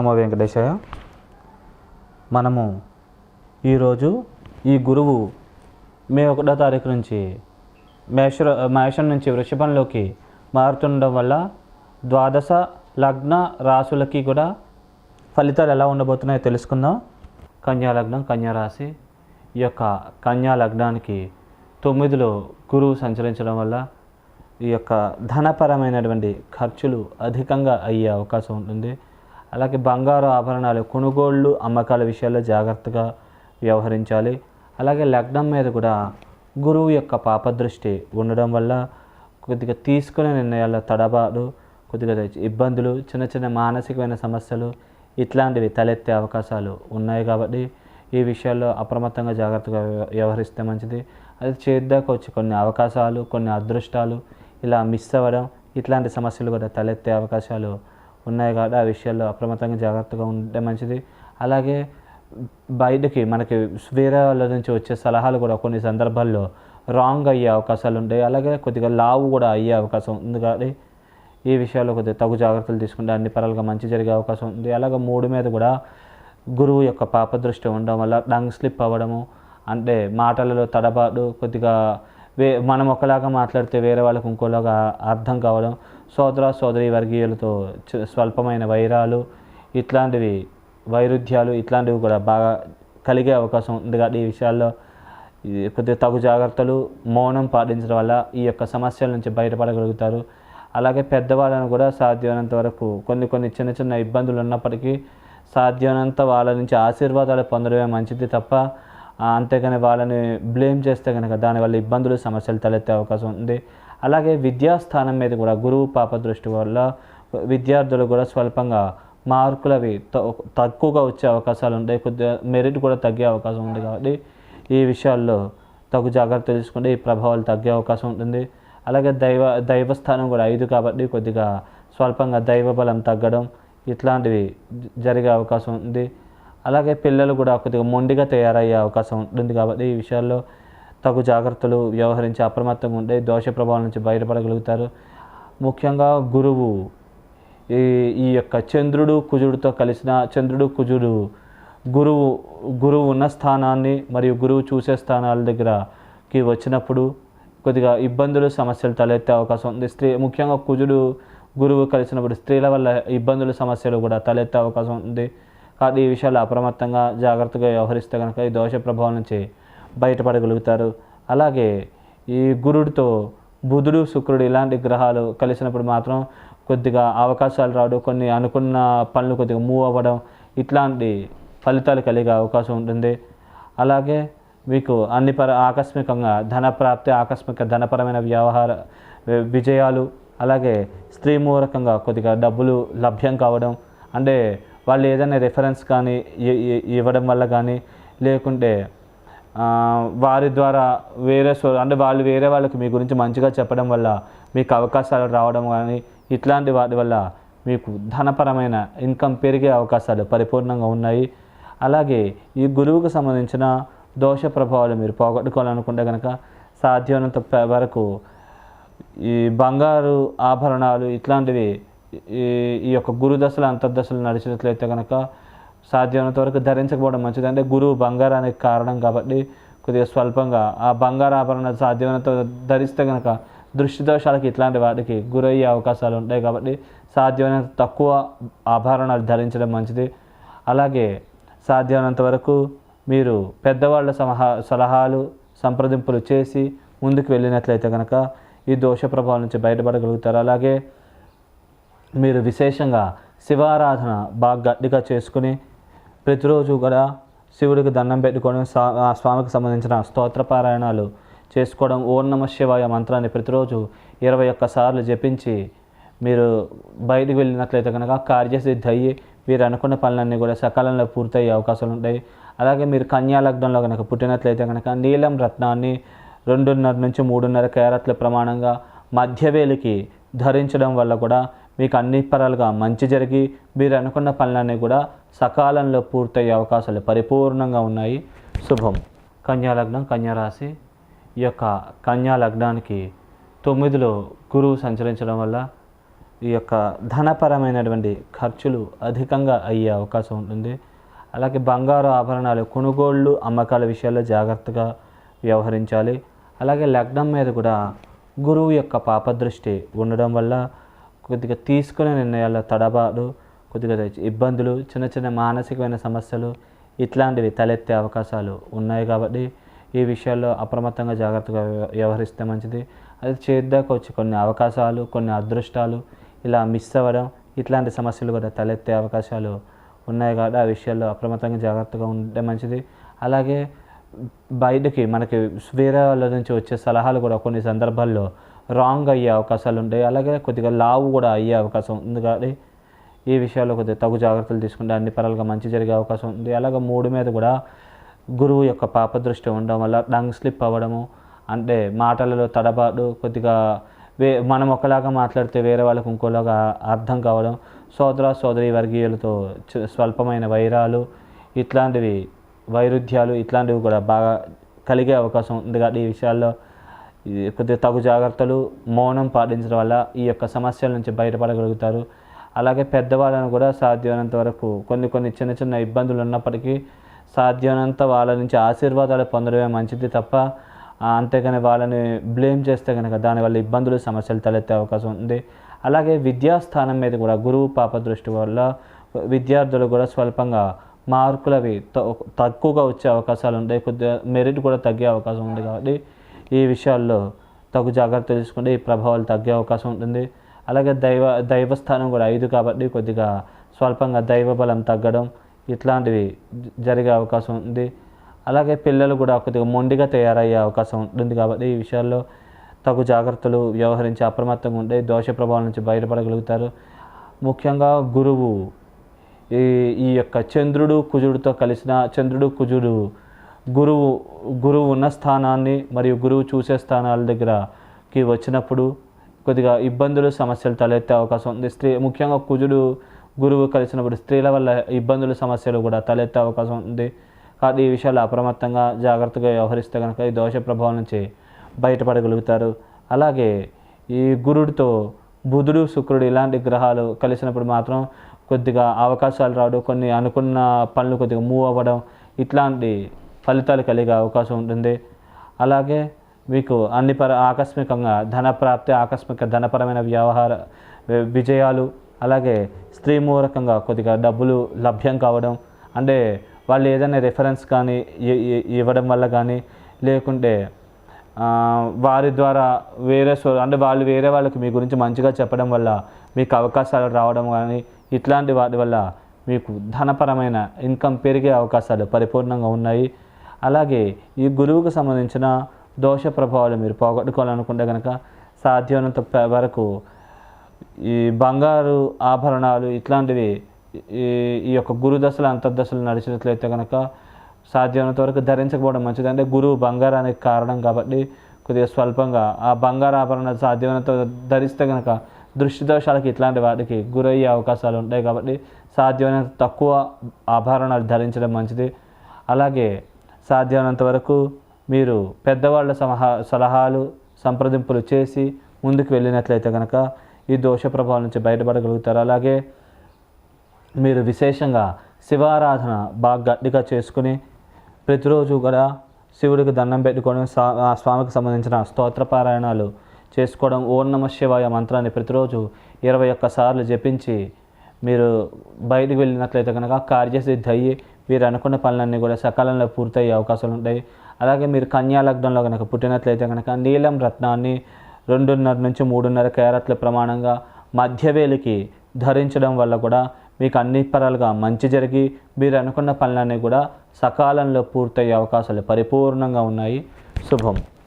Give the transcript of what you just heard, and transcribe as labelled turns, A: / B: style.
A: నమో వెంకటేశాయ మనము ఈరోజు ఈ గురువు మే ఒకటో తారీఖు నుంచి మేష మేషం నుంచి వృషభంలోకి మారుతుండడం వల్ల ద్వాదశ లగ్న రాసులకి కూడా ఫలితాలు ఎలా ఉండబోతున్నాయో తెలుసుకుందాం. కన్యా లగ్నం కన్యా రాశి ఈ యొక్క కన్యా లగ్నానికి తొమ్మిదిలో గురువు సంచరించడం వల్ల ఈ యొక్క ధనపరమైనటువంటి ఖర్చులు అధికంగా అయ్యే అవకాశం ఉంటుంది. అలాగే బంగారు ఆభరణాలు కొనుగోళ్ళు అమ్మకాల విషయాల్లో జాగ్రత్తగా వ్యవహరించాలి. అలాగే లగ్నం మీద కూడా గురువు యొక్క పాపదృష్టి ఉండడం వల్ల కొద్దిగా తీసుకునే నిర్ణయాల్లో తడబాటు కొద్దిగా ఇబ్బందులు చిన్న చిన్న మానసికమైన సమస్యలు ఇట్లాంటివి తలెత్తే అవకాశాలు ఉన్నాయి కాబట్టి ఈ విషయాల్లో అప్రమత్తంగా జాగ్రత్తగా వ్యవ- వ్యవహరిస్తే మంచిది. అది చేద్దాక వచ్చి కొన్ని అవకాశాలు కొన్ని అదృష్టాలు ఇలా మిస్ అవ్వడం ఇట్లాంటి సమస్యలు కూడా తలెత్తే అవకాశాలు ఉన్నాయి కాబట్టి ఆ విషయాల్లో అప్రమత్తంగా జాగ్రత్తగా ఉంటే మంచిది. అలాగే బయటకి మనకి వేరే వాళ్ళ నుంచి వచ్చే సలహాలు కూడా కొన్ని సందర్భాల్లో రాంగ్ అయ్యే అవకాశాలు ఉంటాయి. అలాగే కొద్దిగా లావు కూడా అయ్యే అవకాశం ఉంది కాబట్టి ఈ విషయాల్లో కొద్దిగా తగు జాగ్రత్తలు తీసుకుంటే అన్ని పరాలుగా మంచి జరిగే అవకాశం ఉంది. అలాగే మూడు మీద కూడా గురువు యొక్క పాపదృష్టి ఉండడం వల్ల డంగ్ స్లిప్ అవ్వడము అంటే మాటలలో తడబాటు కొద్దిగా వే మనం ఒకలాగా మాట్లాడితే వేరే వాళ్ళకు ఇంకోలాగా అర్థం కావడం సోదర సోదరి వర్గీయులతో స్వల్పమైన వైరాలు ఇట్లాంటివి వైరుధ్యాలు ఇట్లాంటివి కూడా బాగా కలిగే అవకాశం ఉంది కాబట్టి ఈ విషయాల్లో కొద్దిగా తగు జాగ్రత్తలు మౌనం పాటించడం వల్ల ఈ యొక్క సమస్యల నుంచి బయటపడగలుగుతారు. అలాగే పెద్దవాళ్ళను కూడా సాధ్యమైనంత వరకు కొన్ని కొన్ని చిన్న చిన్న ఇబ్బందులు ఉన్నప్పటికీ సాధ్యమైనంత వాళ్ళ నుంచి ఆశీర్వాదాలు పొందడమే మంచిది తప్ప అంతేగాని వాళ్ళని బ్లేమ్ చేస్తే కనుక దానివల్ల ఇబ్బందులు సమస్యలు తలెత్తే అవకాశం ఉంది. అలాగే విద్యాస్థానం మీద కూడా గురువు పాప దృష్టి వల్ల విద్యార్థులు కూడా స్వల్పంగా మార్కులు అవి త- తక్కువగా వచ్చే అవకాశాలు ఉంటాయి. కొద్దిగా మెరిట్ కూడా తగ్గే అవకాశం ఉంది కాబట్టి ఈ విషయాల్లో తగు జాగ్రత్త తీసుకుంటే ఈ ప్రభావాలు తగ్గే అవకాశం ఉంటుంది. అలాగే దైవ దైవస్థానం కూడా ఐదు కాబట్టి కొద్దిగా స్వల్పంగా దైవ బలం తగ్గడం ఇట్లాంటివి జరిగే అవకాశం ఉంది. అలాగే పిల్లలు కూడా కొద్దిగా మొండిగా తయారయ్యే అవకాశం ఉంటుంది కాబట్టి ఈ విషయాల్లో తగు జాగ్రత్తలు వ్యవహరించి అప్రమత్తంగా ఉండే దోష ప్రభావం నుంచి బయటపడగలుగుతారు. ముఖ్యంగా గురువు ఈ ఈ యొక్క చంద్రుడు కుజుడితో కలిసిన చంద్రుడు కుజుడు గురువు గురువు ఉన్న స్థానాన్ని మరియు గురువు చూసే స్థానాల దగ్గరకి వచ్చినప్పుడు కొద్దిగా ఇబ్బందులు సమస్యలు తలెత్తే అవకాశం ఉంది. స్త్రీ ముఖ్యంగా కుజుడు గురువు కలిసినప్పుడు స్త్రీల వల్ల ఇబ్బందులు సమస్యలు కూడా తలెత్తే అవకాశం ఉంది. కాబట్టి ఈ విషయాలు అప్రమత్తంగా జాగ్రత్తగా వ్యవహరిస్తే కనుక ఈ దోష ప్రభావం నుంచి బయటపడగలుగుతారు. అలాగే ఈ గురుడితో బుధుడు శుక్రుడు ఇలాంటి గ్రహాలు కలిసినప్పుడు మాత్రం కొద్దిగా అవకాశాలు రావడం కొన్ని అనుకున్న పనులు కొద్దిగా మూవ్ అవ్వడం ఇట్లాంటి ఫలితాలు కలిగే అవకాశం ఉంటుంది. అలాగే మీకు అన్ని పర ఆకస్మికంగా ధన ప్రాప్తి ఆకస్మిక ధనపరమైన వ్యవహార విజయాలు అలాగే స్త్రీ మూలకంగా కొద్దిగా డబ్బులు లభ్యం కావడం అంటే వాళ్ళు ఏదైనా రెఫరెన్స్ కానీ ఇవ్వడం వల్ల కానీ లేకుంటే వారి ద్వారా వేరే సో అంటే వాళ్ళు వేరే వాళ్ళకి మీ గురించి మంచిగా చెప్పడం వల్ల మీకు అవకాశాలు రావడం కానీ ఇట్లాంటి వాటి వల్ల మీకు ధనపరమైన ఇన్కమ్ పెరిగే అవకాశాలు పరిపూర్ణంగా ఉన్నాయి. అలాగే ఈ గురువుకు సంబంధించిన దోష ప్రభావాలు మీరు పోగొట్టుకోవాలనుకుంటే కనుక సాధ్యమైనంత వరకు ఈ బంగారు ఆభరణాలు ఇట్లాంటివి ఈ ఈ యొక్క గురు దశలు అంతర్దశలు నడిచినట్లయితే కనుక సాధ్యమైనంత వరకు ధరించకపోవడం మంచిది. అంటే గురువు బంగారానికి కారణం కాబట్టి కొద్దిగా స్వల్పంగా ఆ బంగారు ఆభరణాలు సాధ్యమైనంత ధరిస్తే కనుక దృష్టి దోషాలకి ఇట్లాంటి వాటికి గురయ్యే అవకాశాలు ఉంటాయి కాబట్టి సాధ్యమైనంత తక్కువ ఆభరణాలు ధరించడం మంచిది. అలాగే సాధ్యమైనంత వరకు మీరు పెద్దవాళ్ళ సలహా సలహాలు సంప్రదింపులు చేసి ముందుకు వెళ్ళినట్లయితే కనుక ఈ దోష ప్రభావం నుంచి బయటపడగలుగుతారు. అలాగే మీరు విశేషంగా శివారాధన బాగా గట్టిగా చేసుకుని ప్రతిరోజు కూడా శివుడికి దండం పెట్టుకోవడం స్వా- ఆ స్వామికి సంబంధించిన స్తోత్ర పారాయణాలు చేసుకోవడం ఓం నమ శివాయ మంత్రాన్ని ప్రతిరోజు ఇరవై ఒక్క సార్లు జపించి మీరు బయటికి వెళ్ళినట్లయితే కనుక కార్యసిద్ధి అయ్యి మీరు అనుకున్న పనులన్నీ కూడా సకాలంలో పూర్తయ్యే అవకాశాలు ఉంటాయి. అలాగే మీరు కన్యా లగ్నంలో కనుక పుట్టినట్లయితే కనుక నీలం రత్నాన్ని రెండున్నర నుంచి మూడున్నర క్యారెట్ల ప్రమాణంగా మధ్యవేలికి ధరించడం వల్ల కూడా మీకు అన్ని పరాలుగా మంచి జరిగి మీరు అనుకున్న పనులన్నీ కూడా సకాలంలో పూర్తయ్యే అవకాశాలు పరిపూర్ణంగా ఉన్నాయి. శుభం. కన్యా లగ్నం ఈ యొక్క కన్యా లగ్నానికి తొమ్మిదిలో గురువు సంచరించడం వల్ల ఈ యొక్క ధనపరమైనటువంటి ఖర్చులు అధికంగా అయ్యే అవకాశం ఉంటుంది. అలాగే బంగారు ఆభరణాలు కొనుగోళ్ళు అమ్మకాల విషయాల్లో జాగ్రత్తగా వ్యవహరించాలి. అలాగే లగ్నం మీద కూడా గురువు యొక్క పాపదృష్టి ఉండడం వల్ల కొద్దిగా తీసుకునే నిర్ణయాల్లో తడబాటు కొద్దిగా ఇబ్బందులు చిన్న చిన్న మానసికమైన సమస్యలు ఇట్లాంటివి తలెత్తే అవకాశాలు ఉన్నాయి కాబట్టి ఈ విషయాల్లో అప్రమత్తంగా జాగ్రత్తగా వ్యవ- వ్యవహరిస్తే మంచిది. అది చేద్దాకా వచ్చి కొన్ని అవకాశాలు కొన్ని అదృష్టాలు ఇలా మిస్ అవ్వడం ఇట్లాంటి సమస్యలు కూడా తలెత్తే అవకాశాలు ఉన్నాయి కాబట్టి ఆ విషయాల్లో అప్రమత్తంగా జాగ్రత్తగా ఉంటే మంచిది. అలాగే బయటకి మనకి వేరే వాళ్ళ నుంచి వచ్చే సలహాలు కూడా కొన్ని సందర్భాల్లో రాంగ్ అయ్యే అవకాశాలు ఉంటాయి. అలాగే కొద్దిగా లావు కూడా అయ్యే అవకాశం ఉంది కాబట్టి ఈ విషయాల్లో కొద్దిగా తగు జాగ్రత్తలు తీసుకుంటే అన్ని పరాలుగా మంచి జరిగే అవకాశం ఉంది. అలాగే మూడు మీద కూడా గురువు యొక్క పాపదృష్టి ఉండడం వల్ల టంగ్ స్లిప్ అవ్వడము అంటే మాటలలో తడబాటు కొద్దిగా వే మనం ఒకలాగా మాట్లాడితే వేరే వాళ్ళకు ఇంకోలాగా అర్థం కావడం సోదర సోదరి వర్గీయులతో స్వల్పమైన వైరాలు ఇట్లాంటివి వైరుధ్యాలు ఇట్లాంటివి కూడా బాగా కలిగే అవకాశం ఉంది. కాబట్టి ఈ విషయాల్లో కొద్దిగా తగు జాగ్రత్తలు మౌనం పాటించడం వల్ల ఈ యొక్క సమస్యల నుంచి బయటపడగలుగుతారు. అలాగే పెద్దవాళ్ళను కూడా సాధ్యమైనంత వరకు కొన్ని కొన్ని చిన్న చిన్న ఇబ్బందులు ఉన్నప్పటికీ సాధ్యమైనంత వాళ్ళ నుంచి ఆశీర్వాదాలు పొందడమే మంచిది తప్ప అంతేగాని వాళ్ళని బ్లేమ్ చేస్తే కనుక దానివల్ల ఇబ్బందులు సమస్యలు తలెత్తే అవకాశం ఉంది. అలాగే విద్యాస్థానం మీద కూడా గురువు పాప దృష్టి వల్ల విద్యార్థులు కూడా స్వల్పంగా మార్కులు అవి త- తక్కువగా వచ్చే అవకాశాలు ఉంటాయి. కొద్దిగా మెరిట్ కూడా తగ్గే అవకాశం ఉంది కాబట్టి ఈ విషయాల్లో తగు జాగ్రత్త తీసుకుంటే ఈ ప్రభావాలు తగ్గే అవకాశం ఉంటుంది. అలాగే దైవ దైవస్థానం కూడా ఐదు కాబట్టి కొద్దిగా స్వల్పంగా దైవ బలం తగ్గడం ఇట్లాంటివి జరిగే అవకాశం ఉంది. అలాగే పిల్లలు కూడా కొద్దిగా మొండిగా తయారయ్యే అవకాశం ఉంటుంది కాబట్టి ఈ విషయాల్లో తగు జాగ్రత్తలు వ్యవహరించి అప్రమత్తంగా ఉండే దోష ప్రభావం నుంచి బయటపడగలుగుతారు. ముఖ్యంగా గురువు ఈ ఈ యొక్క చంద్రుడు కుజుడితో కలిసిన చంద్రుడు కుజుడు గురువు గురువు ఉన్న స్థానాన్ని మరియు గురువు చూసే స్థానాల దగ్గరకి వచ్చినప్పుడు కొద్దిగా ఇబ్బందులు సమస్యలు తలెత్తే అవకాశం ఉంది. స్త్రీ ముఖ్యంగా కుజుడు గురువు కలిసినప్పుడు స్త్రీల వల్ల ఇబ్బందులు సమస్యలు కూడా తలెత్తే అవకాశం ఉంది. కాబట్టి ఈ విషయాలు అప్రమత్తంగా జాగ్రత్తగా వ్యవహరిస్తే కనుక ఈ దోష ప్రభావం నుంచి బయటపడగలుగుతారు. అలాగే ఈ గురుడితో బుధుడు శుక్రుడు ఇలాంటి గ్రహాలు కలిసినప్పుడు మాత్రం కొద్దిగా అవకాశాలు రావడం కొన్ని అనుకున్న పనులు కొద్దిగా మూవ్ అవ్వడం ఇట్లాంటి ఫలితాలు కలిగే అవకాశం ఉంటుంది. అలాగే మీకు అన్ని పర ఆకస్మికంగా ధన ప్రాప్తి ఆకస్మిక ధనపరమైన వ్యవహార విజయాలు అలాగే స్త్రీ మూలకంగా కొద్దిగా డబ్బులు లభ్యం కావడం అంటే వాళ్ళు ఏదైనా రెఫరెన్స్ కానీ ఇవ్వడం వల్ల కానీ లేకుంటే వారి ద్వారా వేరే సో అంటే వాళ్ళు వేరే వాళ్ళకి మీ గురించి మంచిగా చెప్పడం వల్ల మీకు అవకాశాలు రావడం కానీ ఇట్లాంటి వాటి వల్ల మీకు ధనపరమైన ఇన్కమ్ పెరిగే అవకాశాలు పరిపూర్ణంగా ఉన్నాయి. అలాగే ఈ గురువుకు సంబంధించిన దోష ప్రభావాలు మీరు పోగొట్టుకోవాలనుకుంటే కనుక సాధ్యమైనంత వరకు ఈ బంగారు ఆభరణాలు ఇట్లాంటివి ఈ ఈ యొక్క గురు దశలు అంతర్దశలు నడిచినట్లయితే కనుక సాధ్యమైనంత వరకు ధరించకపోవడం మంచిది. అంటే గురువు బంగారానికి కారణం కాబట్టి కొద్దిగా స్వల్పంగా ఆ బంగారు ఆభరణాలు సాధ్యమైనంత ధరిస్తే కనుక దృష్టి దోషాలకి ఇట్లాంటి వాటికి గురయ్యే అవకాశాలు ఉంటాయి కాబట్టి సాధ్యమైనంత తక్కువ ఆభరణాలు ధరించడం మంచిది. అలాగే సాధ్యమైనంత వరకు మీరు పెద్దవాళ్ళ సలహా సలహాలు సంప్రదింపులు చేసి ముందుకు వెళ్ళినట్లయితే కనుక ఈ దోష ప్రభావం నుంచి బయటపడగలుగుతారు. అలాగే మీరు విశేషంగా శివారాధన బాగా గట్టిగా చేసుకుని ప్రతిరోజు కూడా శివుడికి దండం పెట్టుకోవడం స్వా- ఆ స్వామికి సంబంధించిన స్తోత్ర పారాయణాలు చేసుకోవడం ఓం నమ శివాయ మంత్రాన్ని ప్రతిరోజు ఇరవై ఒక్క సార్లు జపించి మీరు బయటికి వెళ్ళినట్లయితే కనుక కార్యసిద్ధి అయ్యి మీరు అనుకున్న పనులన్నీ కూడా సకాలంలో పూర్తయ్యే అవకాశాలు ఉంటాయి. అలాగే మీరు కన్యా లగ్నంలో కనుక పుట్టినట్లయితే కనుక నీలం రత్నాన్ని రెండున్నర నుంచి మూడున్నర క్యారెట్ల ప్రమాణంగా మధ్యవేలికి ధరించడం వల్ల కూడా మీకు అన్ని పరాలుగా మంచి జరిగి మీరు అనుకున్న పనులన్నీ కూడా సకాలంలో పూర్తయ్యే అవకాశాలు పరిపూర్ణంగా ఉన్నాయి. శుభం.